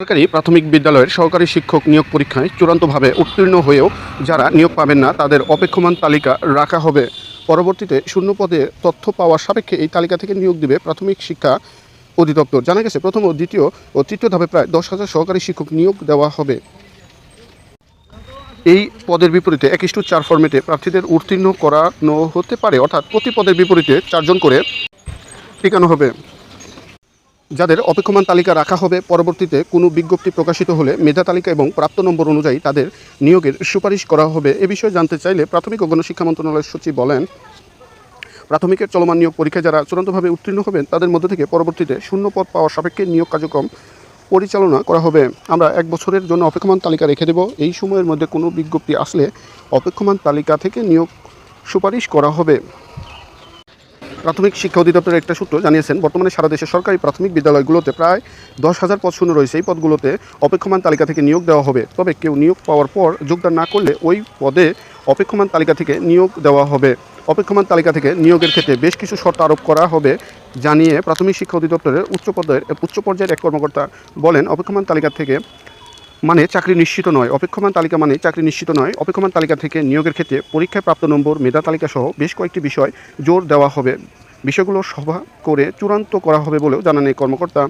সরকারি প্রাথমিক বিদ্যালয়ের সহকারী শিক্ষক নিয়োগ পরীক্ষায় চূড়ান্তভাবে উত্তীর্ণ হয়েও যারা নিয়োগ পাবেন না, তাদের অপেক্ষমান তালিকা রাখা হবে। পরবর্তীতে শূন্য পদে তথ্য পাওয়ার সাপেক্ষে এই তালিকা থেকে নিয়োগ দিবে প্রাথমিক শিক্ষা অধিদপ্তর। জানা গেছে, প্রথম ও দ্বিতীয় ও তৃতীয় ধাপে প্রায় দশ হাজার সহকারী শিক্ষক নিয়োগ দেওয়া হবে। এই পদের বিপরীতে এক ইস্টু চার ফর্মেটে প্রার্থীদের উত্তীর্ণ করানো হতে পারে। অর্থাৎ প্রতি পদের বিপরীতে চারজন করে টিকানো হবে। যাদের অপেক্ষমান তালিকা রাখা হবে পরবর্তীতে কোনো বিজ্ঞপ্তি প্রকাশিত হলে মেধা তালিকা এবং প্রাপ্ত নম্বর অনুযায়ী তাদের নিয়োগের সুপারিশ করা হবে। এ বিষয়ে জানতে চাইলে প্রাথমিক ও গণশিক্ষা মন্ত্রণালয়ের সচিব বলেন, প্রাথমিকের চলমান নিয়োগ পরীক্ষায় যারা চূড়ান্তভাবে উত্তীর্ণ হবেন, তাদের মধ্যে থেকে পরবর্তীতে শূন্য পদ পাওয়ার সাপেক্ষে নিয়োগ কার্যক্রম পরিচালনা করা হবে। আমরা এক বছরের জন্য অপেক্ষমান তালিকা রেখে দেব। এই সময়ের মধ্যে কোনো বিজ্ঞপ্তি আসলে অপেক্ষমান তালিকা থেকে নিয়োগ সুপারিশ করা হবে। প্রাথমিক শিক্ষা অধিদপ্তরের একটা সূত্র জানিয়েছেন, বর্তমানে সারা দেশের সরকারি প্রাথমিক বিদ্যালয়গুলোতে প্রায় দশ হাজার পদ শূন্য রয়েছে। এই পদগুলোতে অপেক্ষমান তালিকা থেকে নিয়োগ দেওয়া হবে। তবে কেউ নিয়োগ পাওয়ার পর যোগদান না করলে ওই পদে অপেক্ষমান তালিকা থেকে নিয়োগ দেওয়া হবে। অপেক্ষমান তালিকা থেকে নিয়োগের ক্ষেত্রে বেশ কিছু শর্ত আরোপ করা হবে জানিয়ে প্রাথমিক শিক্ষা অধিদপ্তরের উচ্চ পদের উচ্চ পর্যায়ের এক কর্মকর্তা বলেন, অপেক্ষমান তালিকা থেকে মানে চাকরি নিশ্চিত নয়, অপেক্ষমান তালিকা মানে চাকরি নিশ্চিত নয়। অপেক্ষমান তালিকা থেকে নিয়োগের ক্ষেত্রে পরীক্ষায় প্রাপ্ত নম্বর, মেধা তালিকা সহ বেশ কয়েকটি বিষয় জোর দেওয়া হবে। বিষয়গুলো সভা করে চূড়ান্ত করা হবে বলেও জানান এই কর্মকর্তা।